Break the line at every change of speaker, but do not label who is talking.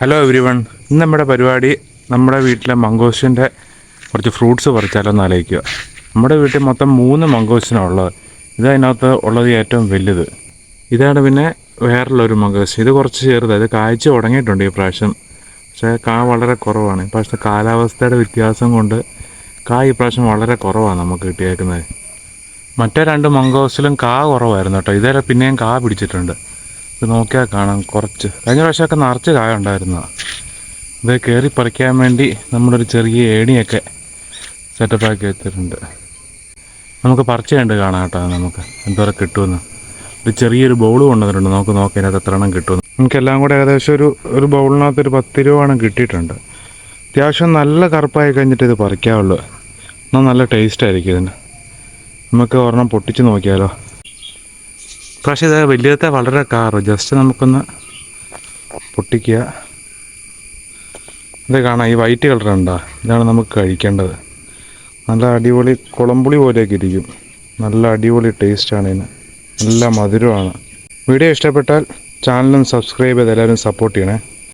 Hello every one ഇന്ന് നമ്മുടെ പരിപാടി നമ്മുടെ വീട്ടിലെ മംഗോസിന്റെ കുറച്ച് ഫ്രൂട്ട്സ് പറിച്ചാലോന്ന് ആലോചിക്കുക. നമ്മുടെ വീട്ടിൽ മൊത്തം മൂന്ന് മംഗോസിനാണ് ഉള്ളത്. ഇത് അതിനകത്ത് ഉള്ളത് ഏറ്റവും വലുത്. ഇതാണ് പിന്നെ വേറുള്ളൊരു മംഗോസ്. ഇത് കുറച്ച് ചെറുതാണ് ഇത് കാഴ്ച തുടങ്ങിയിട്ടുണ്ട് ഈ പ്രാവശ്യം. പക്ഷേ കാ വളരെ കുറവാണ്. പക്ഷേ കാലാവസ്ഥയുടെ വ്യത്യാസം കൊണ്ട് കാ ഈ പ്രാവശ്യം വളരെ കുറവാണ് നമുക്ക് കിട്ടിയേക്കുന്നത്. മറ്റേ രണ്ട് മംഗോസിലും കാ കുറവായിരുന്നു കേട്ടോ. ഇതേ പിന്നെയും കാ പിടിച്ചിട്ടുണ്ട്. ഇത് നോക്കിയാൽ കാണാം കുറച്ച്. കഴിഞ്ഞ പ്രാവശ്യമൊക്കെ നിറച്ച് കായ ഉണ്ടായിരുന്നതാണ് ഇത് കയറി പറിക്കാൻ വേണ്ടി നമ്മളൊരു ചെറിയ ഏണിയൊക്കെ സെറ്റപ്പാക്കി വെച്ചിട്ടുണ്ട്. നമുക്ക് പറിച്ച് കണ്ട് കാണാം കേട്ടോ നമുക്ക് എന്തോരം കിട്ടുമെന്ന്. ഒരു ചെറിയൊരു ബൗൾ കൊണ്ടുവന്നിട്ടുണ്ട് നമുക്ക് നോക്കാം ഇതിനകത്ത് എത്ര എണ്ണം കിട്ടുമെന്ന്. നമുക്കെല്ലാം കൂടെ ഏകദേശം ഒരു ഒരു ബൗളിനകത്ത് ഒരു പത്ത് രൂപ കിട്ടിയിട്ടുണ്ട്. അത്യാവശ്യം നല്ല കറുപ്പായി കഴിഞ്ഞിട്ട് ഇത് പറിക്കാവുള്ളൂ. എന്നാൽ നല്ല ടേസ്റ്റ് ആയിരിക്കും ഇതിന്. നമുക്ക് ഒരെണ്ണം പൊട്ടിച്ച് നോക്കിയാലോ. പക്ഷേ ഇത് വലിയത്തെ വളരെ കാറ്. ജസ്റ്റ് നമുക്കൊന്ന് പൊട്ടിക്കുക. ഇത് കാണാം ഈ വൈറ്റ് കളർ ഉണ്ടാ? ഇതാണ് നമുക്ക് കഴിക്കേണ്ടത്. നല്ല അടിപൊളി കുളമ്പുളി പോലെയൊക്കെ ഇരിക്കും. നല്ല അടിപൊളി ടേസ്റ്റാണ് ഇതിന്. നല്ല മധുരമാണ്. വീഡിയോ ഇഷ്ടപ്പെട്ടാൽ ചാനലും സബ്സ്ക്രൈബ് ചെയ്ത് എല്ലാവരും സപ്പോർട്ട് ചെയ്യണേ.